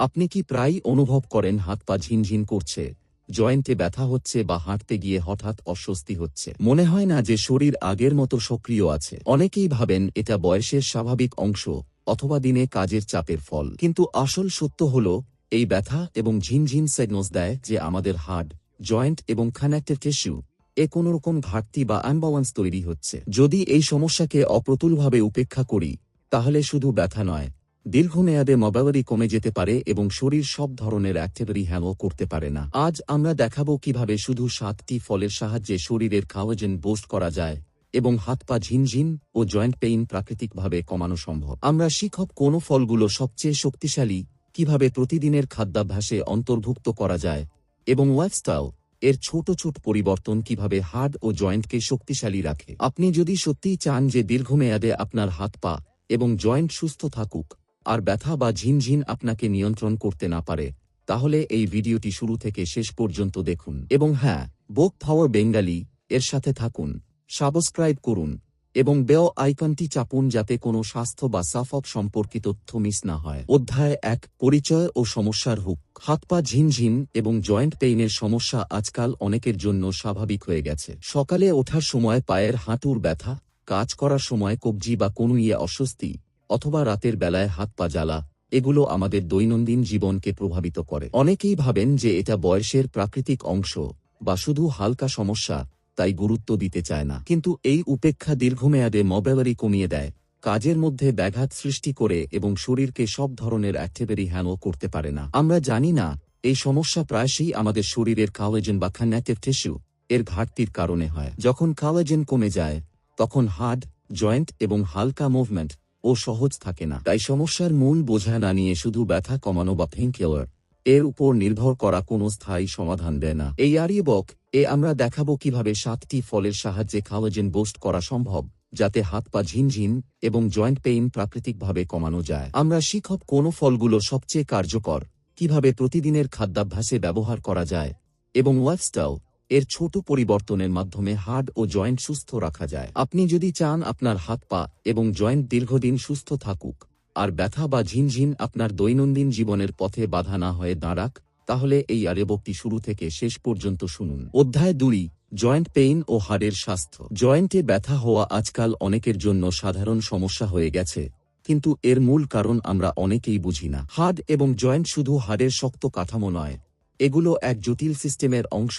আপনি কি প্রায়ই অনুভব করেন হাত পা ঝিনঝিন করছে, জয়েন্টে ব্যথা হচ্ছে বা হাঁটতে গিয়ে হঠাৎ অস্বস্তি হচ্ছে? মনে হয় না যে শরীর আগের মতো সক্রিয় আছে। অনেকেই ভাবেন এটা বয়সের স্বাভাবিক অংশ অথবা দিনে কাজের চাপের ফল। কিন্তু আসল সত্য হল, এই ব্যথা এবং ঝিনঝিন সিগনালস দেয় যে আমাদের হাড়, জয়েন্ট এবং কানেক্টেড টিস্যু এ কোনোরকম ঘাটতি বা অ্যাম্বাওয়ান্স তৈরি হচ্ছে। যদি এই সমস্যাকে অপ্রতুলভাবে উপেক্ষা করি, তাহলে শুধু ব্যথা নয় দীর্ঘমেয়াদে মোবাইলারি কমে যেতে পারে এবং শরীর সব ধরনের অ্যাক্টিভিটি হ্যান্ডেল করতে পারে না। আজ আমরা দেখাবো কীভাবে শুধু সাতটি ফলের সাহায্যে শরীরের কাওয়াজেন বোস্ট করা যায় এবং হাত পা ঝিনঝিন ও জয়েন্ট পেইন প্রাকৃতিকভাবে কমানো সম্ভব। আমরা শিক্ষক কোন ফলগুলো সবচেয়ে শক্তিশালী, কীভাবে প্রতিদিনের খাদ্যাভ্যাসে অন্তর্ভুক্ত করা যায় এবং লাইফস্টাইল এর ছোট ছোট পরিবর্তন কীভাবে হাড় ও জয়েন্টকে শক্তিশালী রাখে। আপনি যদি সত্যিই চান যে দীর্ঘমেয়াদে আপনার হাত পা এবং জয়েন্ট সুস্থ থাকুক আর ব্যথা বা ঝিনঝিন আপনাকে নিয়ন্ত্রণ করতে না পারে, তাহলে এই ভিডিওটি শুরু থেকে শেষ পর্যন্ত দেখুন। এবং হ্যাঁ বোক পাওয়ার বেঙ্গালি, এর সাথে থাকুন, সাবস্ক্রাইব করুন, এবং বেও আইকনটি চাপুন যাতে কোনো স্বাস্থ্য বা সাফক সম্পর্কিত তথ্য মিস না হয়। অধ্যায় এক, পরিচয় ও সমস্যার হুক। হাত পা ঝিনঝিন এবং জয়েন্ট পেইনের সমস্যা আজকাল অনেকের জন্য স্বাভাবিক হয়ে গেছে। সকালে ওঠার সময় পায়ের হাঁটুর ব্যথা, কাজ করার সময় কবজি বা কোনো ইয়ে অস্বস্তি অথবা রাতের বেলায় হাত পা জ্বালা, এগুলো আমাদের দৈনন্দিন জীবনকে প্রভাবিত করে। অনেকেই ভাবেন যে এটা বয়সের প্রাকৃতিক অংশ বা শুধু হালকা সমস্যা, তাই গুরুত্ব দিতে চায় না। কিন্তু এই উপেক্ষা দীর্ঘমেয়াদে মবেলারি কমিয়ে দেয়, কাজের মধ্যে ব্যাঘাত সৃষ্টি করে এবং শরীরকে সব ধরনের অ্যাক্টিভিটি হ্যান্ডেল করতে পারে না। আমরা জানি না, এই সমস্যা প্রায়শই আমাদের শরীরের কাওয়েজেন বা কানেক্টিভ টিস্যু এর ঘাটতির কারণে হয়। যখন কাওয়েজেন কমে যায়, তখন হার্ড জয়েন্ট এবং হালকা মুভমেন্ট ও সহজ থাকে না। তাই সমস্যার মূল বোঝা না নিয়ে শুধু ব্যথা কমানো বা পেইনকিলার এর উপর নির্ভর করা কোনো স্থায়ী সমাধান দেয় না। এই আরিবক এ আমরা দেখাবো কীভাবে সাতটি ফলের সাহায্যে খাওয়াজেন বোস্ট করা সম্ভব, যাতে হাত পা ঝিনঝিন এবং জয়েন্ট পেইন প্রাকৃতিকভাবে কমানো যায়। আমরা শিক্ষক কোন ফলগুলো সবচেয়ে কার্যকর, কীভাবে প্রতিদিনের খাদ্যাভ্যাসে ব্যবহার করা যায়, এবং লাইফস্টাইল এর ছোট পরিবর্তনের মাধ্যমে হাড় ও জয়েন্ট সুস্থ রাখা যায়। আপনি যদি চান আপনার হাত পা এবং জয়েন্ট দীর্ঘদিন সুস্থ থাকুক, আর ব্যথা বা ঝিনঝিন আপনার দৈনন্দিন জীবনের পথে বাধা না হয়ে দাঁড়াক, তাহলে এই আরেবকটি শুরু থেকে শেষ পর্যন্ত শুনুন। অধ্যায় দুই, জয়েন্ট পেইন ও হাড়ের স্বাস্থ্য। জয়েন্টে ব্যথা হওয়া আজকাল অনেকের জন্য সাধারণ সমস্যা হয়ে গেছে, কিন্তু এর মূল কারণ আমরা অনেকেই বুঝি না। হাড় এবং জয়েন্ট শুধু হাড়ের শক্ত কাঠামো নয়, এগুলো এক জটিল সিস্টেমের অংশ।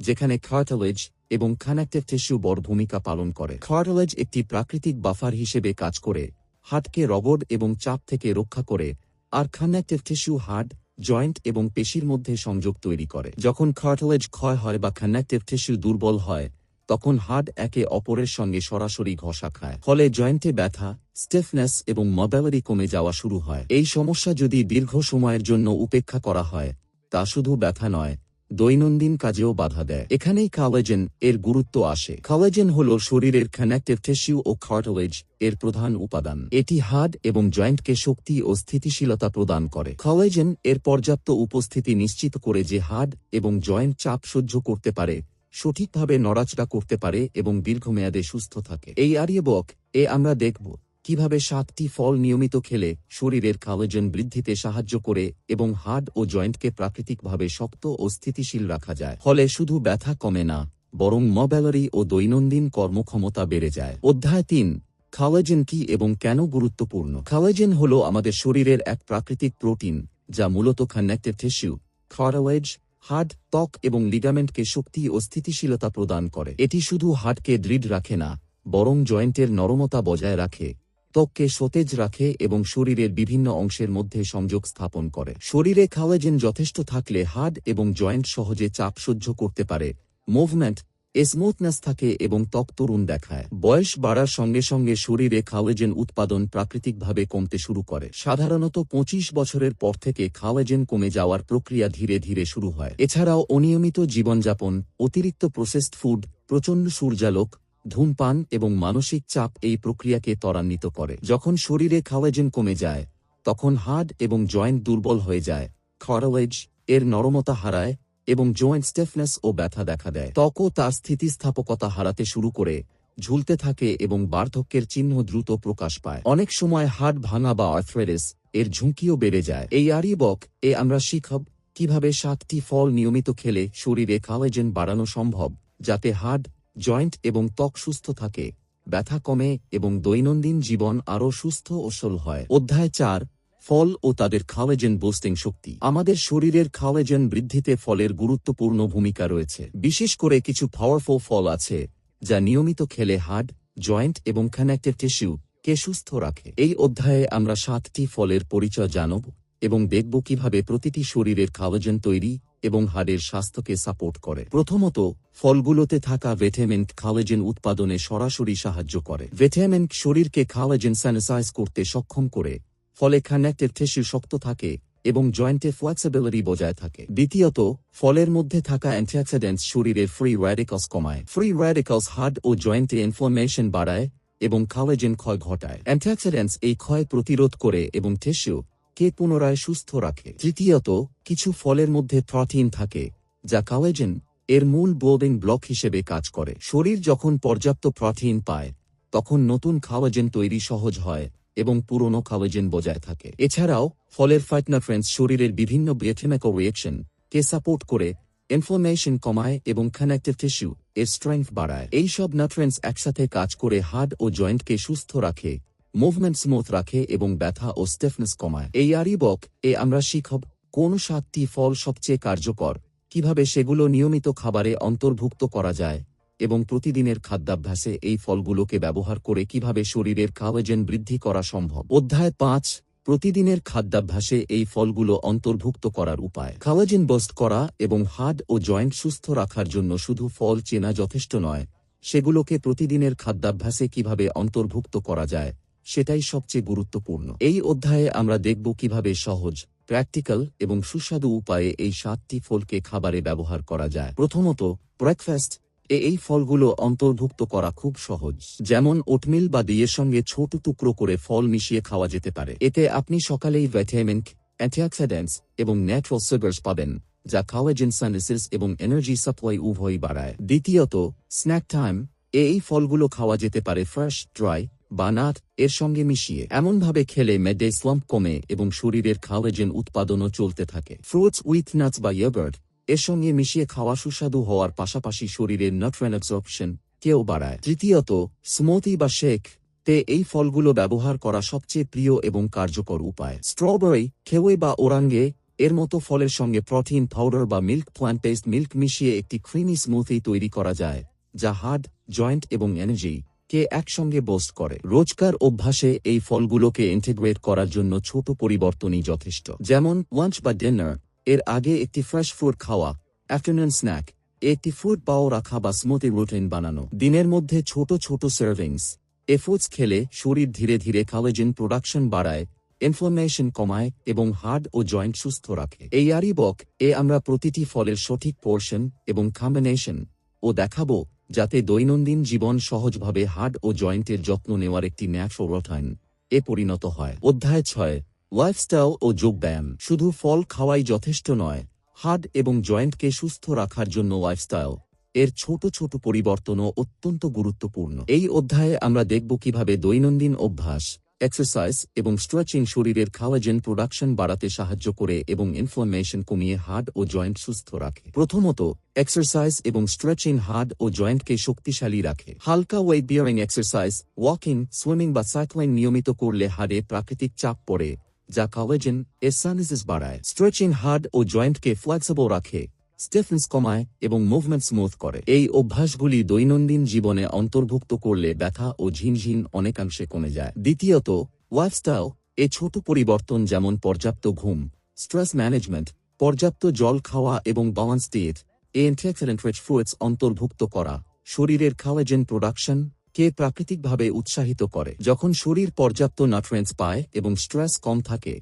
যেখানে কার্টালেজ এবং কানেক্টিভ টিস্যু বড় ভূমিকা পালন করে। কার্টালেজ একটি প্রাকৃতিক বাফার হিসেবে কাজ করে হাটকে রবড এবং চাপ থেকে রক্ষা করে, আর কানেক্টিভ টিস্যু হার্ড জয়েন্ট এবং পেশির মধ্যে সংযোগ তৈরি করে। যখন কার্টালেজ ক্ষয় হয় বা কানেক্টিভ টিস্যু দুর্বল হয়, তখন হার্ড একে অপরের সঙ্গে সরাসরি ঘষা খায়। ফলে জয়েন্টে ব্যথা স্টিফনেস এবং মোবাইলারি কমে যাওয়া শুরু হয়। এই সমস্যা যদি দীর্ঘ সময়ের জন্য উপেক্ষা করা হয়, তা শুধু ব্যথা নয় দৈনন্দিন কাজেও বাধা দেয়। এখানেই কালেজেন এর গুরুত্ব আসে। কালেজেন হল শরীরের কানেক্টিভ টিস্যু ও কার্টলেজ এর প্রধান উপাদান। এটি হাড় এবং জয়েন্টকে শক্তি ও স্থিতিশীলতা প্রদান করে। কালেজেন এর পর্যাপ্ত উপস্থিতি নিশ্চিত করে যে হাড় এবং জয়েন্ট চাপ সহ্য করতে পারে, সঠিকভাবে নড়াচড়া করতে পারে এবং দীর্ঘমেয়াদে সুস্থ থাকে। এই আরিয়বক এ আমরা দেখব। কীভাবে সাতটি ফল নিয়মিত খেলে শরীরের কালেজেন বৃদ্ধিতে সাহায্য করে এবং হাড় ও জয়েন্টকে প্রাকৃতিকভাবে শক্ত ও স্থিতিশীল রাখা যায়? ফলে শুধু ব্যথা কমে না, বরং মব্যালারি ও দৈনন্দিন কর্মক্ষমতা বেড়ে যায়। অধ্যায় তিন খাওয়াজেন কি এবং কেন গুরুত্বপূর্ণ? খাওয়াজেন হল আমাদের শরীরের এক প্রাকৃতিক প্রোটিন যা মূলত কানেক্টেড টিস্যু খাওয়াওয়েজ হাড় ত্বক এবং লিগামেন্টকে শক্তি ও স্থিতিশীলতা প্রদান করে। এটি শুধু হাড়কে দৃঢ় রাখে না, বরং জয়েন্টের নরমতা বজায় রাখে। ত্বককে সতেজ রাখে এবং শরীরের বিভিন্ন অংশের মধ্যে সংযোগ স্থাপন করে। শরীরে খাওয়াজেন যথেষ্ট থাকলে হাড় এবং জয়েন্ট সহজে চাপ সহ্য করতে পারে, মুভমেন্ট স্মুথনেস থাকে এবং ত্বক তরুণ দেখায়। বয়স বাড়ার সঙ্গে সঙ্গে শরীরে খাওয়াজেন উৎপাদন প্রাকৃতিকভাবে কমতে শুরু করে। সাধারণত ২৫ বছরের পর থেকে খাওয়াজেন কমে যাওয়ার প্রক্রিয়া ধীরে ধীরে শুরু হয়। এছাড়াও অনিয়মিত জীবনযাপন, অতিরিক্ত প্রসেসড ফুড প্রচণ্ড সূর্যালোক ধূমপান এবং মানসিক চাপ এই প্রক্রিয়াকে ত্বরান্বিত করে। যখন শরীরে খাওয়াজেন কমে যায়, তখন হাড় এবং জয়েন্ট দুর্বল হয়ে যায় খরাওয়েজ এর নরমতা হারায় এবং জয়েন্ট স্টেফনেস ও ব্যথা দেখা দেয়। ত্বকও তার স্থিতিস্থাপকতা হারাতে শুরু করে, ঝুলতে থাকে এবং বার্ধক্যের চিহ্ন দ্রুত প্রকাশ পায়। অনেক সময় হাড় ভাঙা বা আর্থ্রাইটিস এর ঝুঁকিও বেড়ে যায়। এই আরিবক, এ আমরা শিখব কীভাবে সাতটি ফল নিয়মিত খেলে শরীরে কালেজেন বাড়ানো সম্ভব, যাতে হাড় জয়েন্ট এবং ত্বক সুস্থ থাকে, ব্যথা কমে এবং দৈনন্দিন জীবন আরও সুস্থ ও সল হয়। অধ্যায় চার, ফল ও তাদের খাওয়েজেন বুস্টিং শক্তি। আমাদের শরীরের খাওয়েজেন বৃদ্ধিতে ফলের গুরুত্বপূর্ণ ভূমিকা রয়েছে। বিশেষ করে কিছু পাওয়ারফুল ফল আছে, যা নিয়মিত খেলে হাড়, জয়েন্ট এবং কানেক্টেড টিস্যু কে সুস্থ রাখে। এই অধ্যায়ে আমরা সাতটি ফলের পরিচয় জানব এবং দেখব কীভাবে প্রতিটি শরীরের খাওয়াজেন তৈরি এবং হাড়ের স্বাস্থ্যকে সাপোর্ট করে। প্রথমত, ফলগুলোতে থাকা ভেটামিন খাওয়াজেন উৎপাদনে সরাসরি সাহায্য করে। ভেটামিন শরীরকে খাওয়াজেন স্যানিসাইজ করতে সক্ষম করে, ফলে কানেক্টেড টিস্যু শক্ত থাকে এবং জয়েন্টে ফ্লেক্সিবিলিটি বজায় থাকে। দ্বিতীয়ত, ফলের মধ্যে থাকা অ্যান্টিঅক্সিডেন্টস শরীরের ফ্রি র্যাডিকালস কমায়। ফ্রি র্যাডিকালস হার্ট ও জয়েন্টে ইনফ্লামেশন বাড়ায় এবং কালেজেন ক্ষয় ঘটায়। অ্যান্টিঅক্সিডেন্টস এই ক্ষয় প্রতিরোধ করে এবং টিস্যু কে পুনরায় সুস্থ রাখে? তৃতীয়ত, কিছু ফলের মধ্যে প্রোটিন থাকে, যা কালেজেন এর মূল বোর্ডিং ব্লক হিসেবে কাজ করে। শরীর যখন পর্যাপ্ত প্রোটিন পায়, তখন নতুন খাওয়াজেন তৈরি সহজ হয় এবং পুরনো খাওয়াজেন বজায় থাকে। এছাড়াও, ফলের ফাইটনাফ্রেন্স শরীরের বিভিন্ন বিয়েথেমেকো রিয়েকশন কে সাপোর্ট করে ইনফ্লামেশন কমায় এবং কানেক্টিভ টিস্যু এর স্ট্রেংথ বাড়ায়। এইসব নাট্রেন্স একসাথে কাজ করে হাড় ও জয়েন্টকে সুস্থ রাখে মুভমেন্ট স্মুথ রাখে এবং ব্যথা ও স্টেফনেস কমায়। এই আরিবক এ আমরা শিখব কোন সাতটি ফল সবচেয়ে কার্যকর, কীভাবে সেগুলো নিয়মিত খাবারে অন্তর্ভুক্ত করা যায়, এবং প্রতিদিনের খাদ্যাভ্যাসে এই ফলগুলোকে ব্যবহার করে কীভাবে শরীরের কাওয়েজেন বৃদ্ধি করা সম্ভব। অধ্যায় পাঁচ, প্রতিদিনের খাদ্যাভ্যাসে এই ফলগুলো অন্তর্ভুক্ত করার উপায়। কাওয়েজেন বস্ট করা এবং হাড় ও জয়েন্ট সুস্থ রাখার জন্য শুধু ফল চেনা যথেষ্ট নয়, সেগুলোকে প্রতিদিনের খাদ্যাভ্যাসে কীভাবে অন্তর্ভুক্ত করা যায় সেটাই সবচেয়ে গুরুত্বপূর্ণ। এই অধ্যায়ে আমরা দেখব কীভাবে সহজ, প্র্যাকটিক্যাল এবং সুস্বাদু উপায়ে এই সাতটি ফলকে খাবারে ব্যবহার করা যায়। প্রথমত, ব্রেকফাস্ট। এ এই ফলগুলো অন্তর্ভুক্ত করা খুব সহজ। যেমন, ওটমিল বা দিয়ের সঙ্গে ছোট টুকরো করে ফল মিশিয়ে খাওয়া যেতে পারে। এতে আপনি সকালেই ভিটামিন, অ্যান্টিঅক্সিডেন্টস এবং ন্যাচারাল সুগার্স পাবেন, যা খাওয়া সাইনাসিস এবং এনার্জি সাপ্লাই উভয়ই বাড়ায়। দ্বিতীয়ত স্ন্যাক টাইম এই ফলগুলো খাওয়া যেতে পারে ফ্রেশ ড্রাই বা নাট এর সঙ্গে মিশিয়ে এমনভাবে খেলে মেডে স্লাম্প কমে এবং শরীরের খাওয়াজেন উৎপাদনও চলতে থাকে। ফ্রুটস উইথ নাটস বা ইয়োগার্ট এর সঙ্গে মিশিয়ে খাওয়া সুস্বাদু হওয়ার পাশাপাশি শরীরের নাট্রেন অ্যাবজর্পশন কেউ বাড়ায়। তৃতীয়ত স্মুথি বা শেক তে এই ফলগুলো ব্যবহার করা সবচেয়ে প্রিয় এবং কার্যকর উপায়। স্ট্রবেরি খেওয়ে বা ওরাঙ্গে এর মতো ফলের সঙ্গে প্রোটিন পাউডার বা মিল্ক প্ল্যান্ট পেস্ট মিল্ক মিশিয়ে একটি ক্রিমি স্মুথি তৈরি করা যায়, যা হার্ড জয়েন্ট এবং এনার্জি কে একসঙ্গে বোস্ট করে। রোজকার অভ্যাসে এই ফলগুলোকে ইন্টিগ্রেট করার জন্য ছোট পরিবর্তনই যথেষ্ট। যেমন লাঞ্চ বা ডিনার এর আগে একটি ফ্রেশ ফুড খাওয়া আফটারনুন স্ন্যাক একটি ফুড পাও রাখা বা স্মুথি রুটিন বানানো। দিনের মধ্যে ছোট ছোট সার্ভিংস এ ফুডস খেলে শরীর ধীরে ধীরে কালেজিন প্রোডাকশন বাড়ায় ইনফ্লামেশন কমায় এবং হার্ড ও জয়েন্ট সুস্থ রাখে। এই আরিবক, এ আমরা প্রতিটি ফলের সঠিক পোর্শন এবং কম্বিনেশন ও দেখাবো যাতে দৈনন্দিন জীবন সহজভাবে হার্ড ও জয়েন্টের যত্ন নেওয়ার একটি রটাইন এ পরিণত হয়। অধ্যায় ছয় ওয়াইফস্টাইল ও যোগব্যায়াম। শুধু ফল খাওয়াই যথেষ্ট নয় হার্ড এবং জয়েন্টকে সুস্থ রাখার জন্য ওয়াইফস্টাইল এর ছোট ছোট পরিবর্তনও অত্যন্ত গুরুত্বপূর্ণ। এই অধ্যায়ে আমরা দেখব কীভাবে দৈনন্দিন অভ্যাস এক্সারসাইজ এবং স্ট্রেচিং শরীরের খাওয়াজেন প্রোডাকশন বাড়াতে সাহায্য করে এবং ইনফ্লামেশন কমিয়ে হার্ড ও জয়েন্ট সুস্থ রাখে। প্রথমত এক্সারসাইজ এবং স্ট্রেচিং হার্ড ও জয়েন্টকে শক্তিশালী রাখে। হালকা weight bearing exercise walking swimming বা সাইক্লিং নিয়মিত করলে হাড়ে প্রাকৃতিক চাপ পড়ে, যা কাওয়েজেন এসানিসিস বাড়ায়। স্ট্রেচিং হার্ড ও জয়েন্টকে ফ্লেক্সিবল রাখে। স্টেফনেস কমায় এবং মুভমেন্ট স্মুথ করে। এই অভ্যাসগুলি দৈনন্দিন জীবনে অন্তর্ভুক্ত করলে ব্যথা ও ঝিনঝিন অনেকাংশে কমে যায়। দ্বিতীয়ত লাইফস্টাইল এ ছোট পরিবর্তন যেমন পর্যাপ্ত ঘুম স্ট্রেস ম্যানেজমেন্ট পর্যাপ্ত জল খাওয়া এবং বালান্স ডিয়েট এ অ্যান্টিঅক্সিডেন্ট ফ্রুটস অন্তর্ভুক্ত করা শরীরের খাওয়াজেন প্রোডাকশন কে প্রাকৃতিকভাবে উৎসাহিত করে। যখন শরীর পর্যাপ্ত নাট্রেন্স পায় এবং স্ট্রেস কম থাকে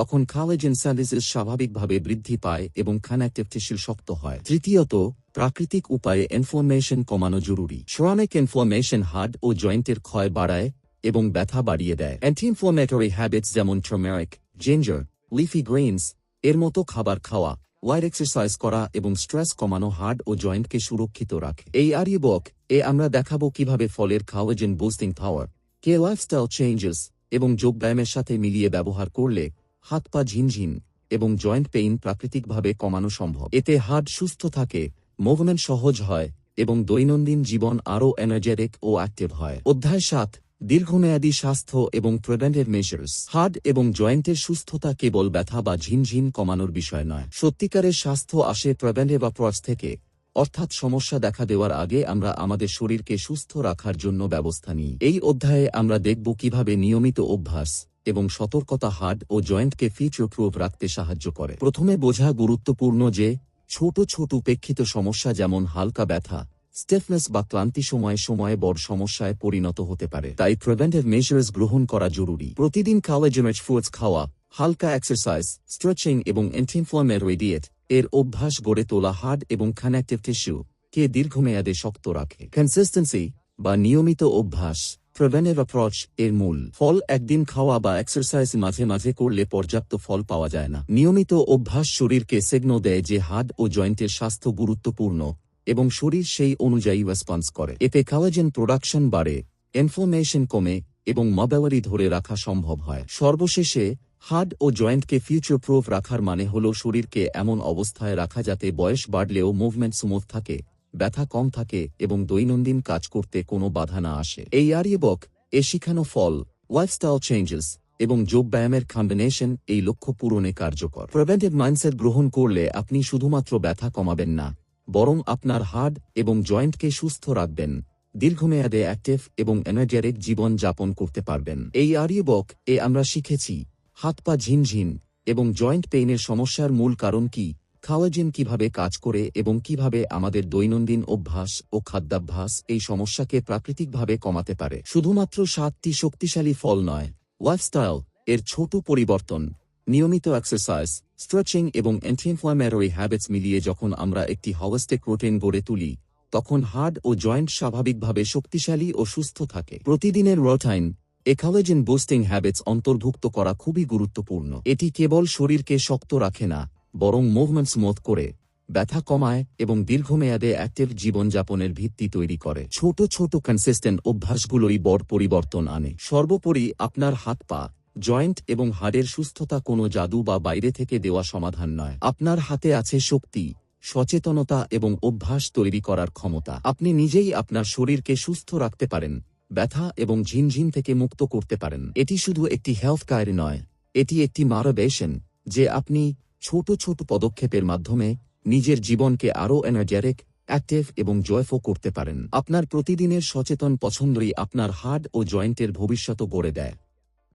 তখন খালেজেন স্যালিসিস স্বাভাবিকভাবে বৃদ্ধি পায় এবং কানেক্টিভ টিস্যু শক্ত হয়। তৃতীয়ত, প্রাকৃতিক উপায়ে ইনফ্লামেশন কমানো জরুরি। শ্রমিক ইনফ্লামেশন হার্ড ও জয়েন্টের ক্ষয় বাড়ায় এবং ব্যথা বাড়িয়ে দেয়। অ্যান্টি ইনফ্লামেটরি হ্যাবিটস যেমন টার্মেরিক জিঞ্জার লিফি গ্রেইনস এর মতো খাবার খাওয়া ওয়াইড এক্সারসাইজ করা এবং স্ট্রেস কমানো হার্ড ও জয়েন্টকে সুরক্ষিত রাখে। এই আরিবক, এ আমরা দেখাবো কীভাবে ফলের খাওয়াজেন বুস্টিং পাওয়ার কে লাইফস্টাইল চেঞ্জেস এবং যোগব্যায়ামের সাথে মিলিয়ে ব্যবহার করলে হাত পা ঝিনঝিন এবং জয়েন্ট পেইন প্রাকৃতিকভাবে কমানো সম্ভব। এতে হার্ট সুস্থ থাকে মুভমেন্ট সহজ হয় এবং দৈনন্দিন জীবন আরও এনার্জেটিক ও অ্যাক্টিভ হয়। অধ্যায় সাত, দীর্ঘমেয়াদী স্বাস্থ্য এবং প্রিভেন্টিভ মেজার্স হার্ট এবং জয়েন্টের সুস্থতা কেবল ব্যথা বা ঝিনঝিন কমানোর বিষয় নয়। সত্যিকারের স্বাস্থ্য আসে প্রিভেন্টিভ অ্যাপ্রোচ থেকে, অর্থাৎ সমস্যা দেখা দেওয়ার আগে আমরা আমাদের শরীরকে সুস্থ রাখার জন্য ব্যবস্থা নিই। এই অধ্যায়ে আমরা দেখব কীভাবে নিয়মিত অভ্যাস এবং সতর্কতা হার্ট ও জয়েন্টকে ফিচার প্রুফ রাখতে সাহায্য করে। প্রথমে বোঝা গুরুত্বপূর্ণ যে, ছোট ছোট উপেক্ষিত সমস্যা যেমন হালকা ব্যথা স্টেফনেস বা ক্লান্তি সময়ে সময়ে বড় সমস্যায় পরিণত হতে পারে। তাই প্রিভেন্টিভ মেজার্স গ্রহণ করা জরুরি। প্রতিদিন কালেজমেট ফুডস খাওয়া, হালকা এক্সারসাইজ স্ট্রেচিং এবং অ্যান্টিইনফ্লামেটরি ডিয়েট এর অভ্যাস গড়ে তোলা হার্ড এবং কানেকটিভ টিস্যু কে দীর্ঘমেয়াদে শক্ত রাখে। কনসিস্টেন্সি বা নিয়মিত অভ্যাস। প্রিভেন্টিভ অ্যাপ্রোচ এর মূল। ফল একদিন খাওয়া বা এক্সারসাইজ মাঝে মাঝে করলে পর্যাপ্ত ফল পাওয়া যায় না। নিয়মিত অভ্যাস শরীরকে সিগনো দেয় যে হাড় ও জয়েন্টের স্বাস্থ্য গুরুত্বপূর্ণ এবং শরীর সেই অনুযায়ী রেসপন্স করে। এতে কালাজেন প্রোডাকশন বাড়ে ইনফরমেশন কমে এবং মোবাইলি ধরে রাখা সম্ভব হয়। সর্বশেষে হার্ড ও জয়েন্টকে ফিউচার প্রুফ রাখার মানে হল শরীরকে এমন অবস্থায় রাখা যাতে বয়স বাড়লেও মুভমেন্ট স্মুথ থাকে। ব্যথা কম থাকে এবং দৈনন্দিন কাজ করতে কোনো বাধা না আসে। এই আর্যবক, এ শিখানো ফল লাইফস্টাইল চেঞ্জেস এবং যোগ ব্যায়ামের কম্বিনেশন এই লক্ষ্য পূরণে কার্যকর। প্রিভেন্টিভ মাইন্ডসেট গ্রহণ করলে আপনি শুধুমাত্র ব্যথা কমাবেন না, বরং আপনার হার্ড এবং জয়েন্টকে সুস্থ রাখবেন, দীর্ঘমেয়াদে অ্যাক্টিভ এবং এনার্জেটিক জীবন যাপন করতে পারবেন। এই আর্যবক, এ আমরা শিখেছি, হাত পা ঝিনঝিন এবং জয়েন্ট পেইনের সমস্যার মূল কারণ কি? খাওয়াজিন কীভাবে কাজ করে এবং কীভাবে আমাদের দৈনন্দিন অভ্যাস ও খাদ্যাভ্যাস এই সমস্যাকে প্রাকৃতিকভাবে কমাতে পারে। শুধুমাত্র সাতটি শক্তিশালী ফল নয় লাইফস্টাইল এর ছোট পরিবর্তন, নিয়মিত এক্সারসাইজ স্ট্রেচিং এবং অ্যান্টিইনফ্লামেটরি হ্যাবিটস মিলিয়ে যখন আমরা একটি হলিস্টিক রুটিন গড়ে তুলি, তখন হার্ড ও জয়েন্ট স্বাভাবিকভাবে শক্তিশালী ও সুস্থ থাকে। প্রতিদিনের রোটাইন একালেজিন বুস্টিং হ্যাবিটস অন্তর্ভুক্ত করা খুবই গুরুত্বপূর্ণ। এটি কেবল শরীরকে শক্ত রাখে না বরং মুভমেন্ট স্মুথ করে ব্যথা কমায় এবং দীর্ঘমেয়াদে অ্যাক্টিভ জীবনযাপনের ভিত্তি তৈরি করে। ছোট ছোট কনসিস্টেন্ট অভ্যাসগুলোই বড় পরিবর্তন আনে। সর্বোপরি আপনার হাত পা জয়েন্ট এবং হাড়ের সুস্থতা কোনো জাদু বা বাইরে থেকে দেওয়া সমাধান নয়। আপনার হাতে আছে শক্তি, সচেতনতা এবং অভ্যাস তৈরি করার ক্ষমতা। আপনি নিজেই আপনার শরীরকে সুস্থ রাখতে পারেন, ব্যথা এবং ঝিনঝিন থেকে মুক্ত করতে পারেন। এটি শুধু একটি হেলথ কায়ার নয়, এটি একটি মারবেশন যে আপনি ছোট ছোট পদক্ষেপের মাধ্যমে নিজের জীবনকে আরও এনার্জেটিক অ্যাক্টিভ এবং জয়ফো করতে পারেন। আপনার প্রতিদিনের সচেতন পছন্দই আপনার হার্ট ও জয়েন্টের ভবিষ্যৎ গড়ে দেয়।